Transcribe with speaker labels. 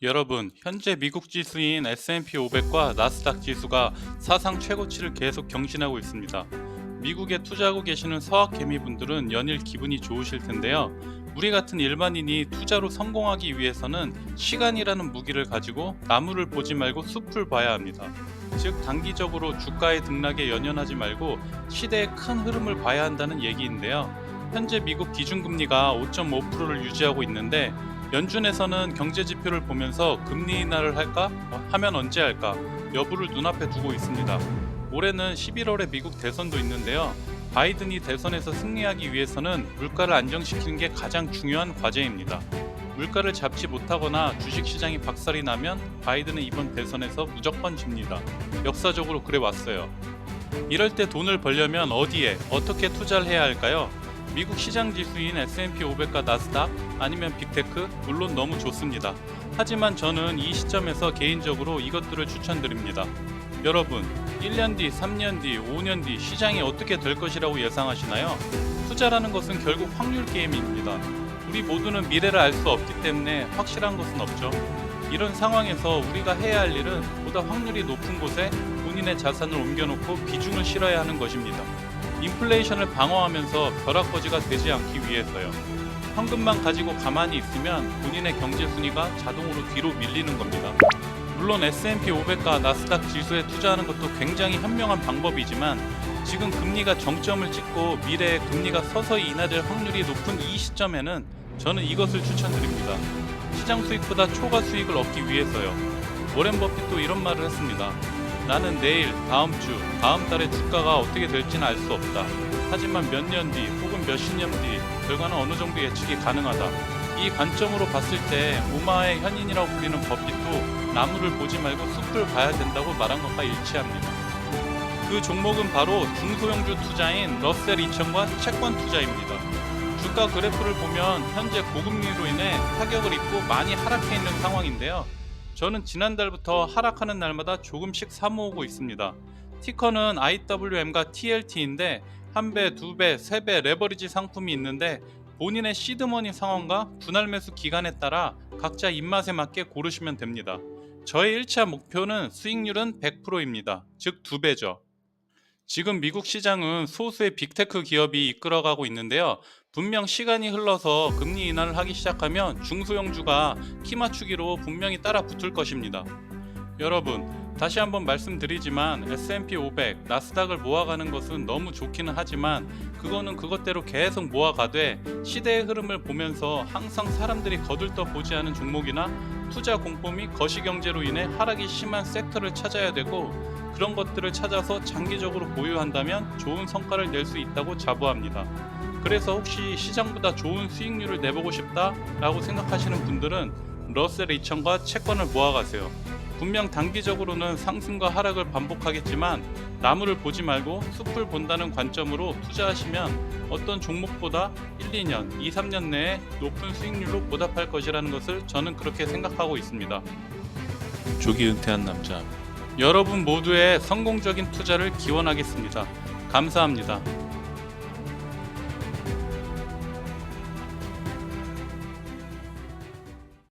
Speaker 1: 여러분, 현재 미국 지수인 S&P 500과 나스닥 지수가 사상 최고치를 계속 경신하고 있습니다. 미국에 투자하고 계시는 서학 개미분들은 연일 기분이 좋으실 텐데요. 우리 같은 일반인이 투자로 성공하기 위해서는 시간이라는 무기를 가지고 나무를 보지 말고 숲을 봐야 합니다. 즉 단기적으로 주가의 등락에 연연하지 말고 시대의 큰 흐름을 봐야 한다는 얘기인데요. 현재 미국 기준금리가 5.5%를 유지하고 있는데 연준에서는 경제 지표를 보면서 금리 인하를 할까? 어, 하면 언제 할까? 여부를 눈앞에 두고 있습니다. 올해는 11월에 미국 대선도 있는데요. 바이든이 대선에서 승리하기 위해서는 물가를 안정시키는 게 가장 중요한 과제입니다. 물가를 잡지 못하거나 주식 시장이 박살이 나면 바이든은 이번 대선에서 무조건 집니다. 역사적으로 그래 왔어요. 이럴 때 돈을 벌려면 어디에 어떻게 투자를 해야 할까요? 미국 시장 지수인 S&P 500과 나스닥 아니면 빅테크 물론 너무 좋습니다. 하지만 저는 이 시점에서 개인적으로 이것들을 추천드립니다. 여러분, 1년 뒤, 3년 뒤, 5년 뒤 시장이 어떻게 될 것이라고 예상하시나요? 투자라는 것은 결국 확률 게임입니다. 우리 모두는 미래를 알 수 없기 때문에 확실한 것은 없죠. 이런 상황에서 우리가 해야 할 일은 보다 확률이 높은 곳에 본인의 자산을 옮겨놓고 비중을 실어야 하는 것입니다. 인플레이션을 방어하면서 벼락거지가 되지 않기 위해서요. 현금만 가지고 가만히 있으면 본인의 경제 순위가 자동으로 뒤로 밀리는 겁니다. 물론 S&P 500과 나스닥 지수에 투자하는 것도 굉장히 현명한 방법이지만 지금 금리가 정점을 찍고 미래에 금리가 서서히 인하될 확률이 높은 이 시점에는 저는 이것을 추천드립니다. 시장 수익보다 초과 수익을 얻기 위해서요. 워렌 버핏도 이런 말을 했습니다. 나는 내일, 다음 주, 다음 달에 주가가 어떻게 될지는 알 수 없다. 하지만 몇 년 뒤 혹은 몇십 년 뒤 결과는 어느 정도 예측이 가능하다. 이 관점으로 봤을 때 오마의 현인이라고 불리는 버핏도 나무를 보지 말고 숲을 봐야 된다고 말한 것과 일치합니다. 그 종목은 바로 중소형주 투자인 러셀 2000과 채권 투자입니다. 주가 그래프를 보면 현재 고금리로 인해 타격을 입고 많이 하락해 있는 상황인데요. 저는 지난달부터 하락하는 날마다 조금씩 사모으고 있습니다. 티커는 IWM과 TLT인데 한 배, 두 배, 세 배 레버리지 상품이 있는데 본인의 시드머니 상황과 분할 매수 기간에 따라 각자 입맛에 맞게 고르시면 됩니다. 저의 1차 목표는 수익률은 100%입니다. 즉 2배죠. 지금 미국 시장은 소수의 빅테크 기업이 이끌어가고 있는데요. 분명 시간이 흘러서 금리 인하를 하기 시작하면 중소형주가 키 맞추기로 분명히 따라 붙을 것입니다. 여러분, 다시 한번 말씀드리지만 S&P 500, 나스닥을 모아가는 것은 너무 좋기는 하지만 그거는 그것대로 계속 모아가되 시대의 흐름을 보면서 항상 사람들이 거들떠 보지 않은 종목이나 투자 공포 및 거시경제로 인해 하락이 심한 섹터를 찾아야 되고 그런 것들을 찾아서 장기적으로 보유한다면 좋은 성과를 낼 수 있다고 자부합니다. 그래서 혹시 시장보다 좋은 수익률을 내보고 싶다라고 생각하시는 분들은 러셀 2000과 채권을 모아가세요. 분명 단기적으로는 상승과 하락을 반복하겠지만 나무를 보지 말고 숲을 본다는 관점으로 투자하시면 어떤 종목보다 1, 2년, 2, 3년 내에 높은 수익률로 보답할 것이라는 것을 저는 그렇게 생각하고 있습니다. 조기 은퇴한 남자. 여러분 모두의 성공적인 투자를 기원하겠습니다. 감사합니다.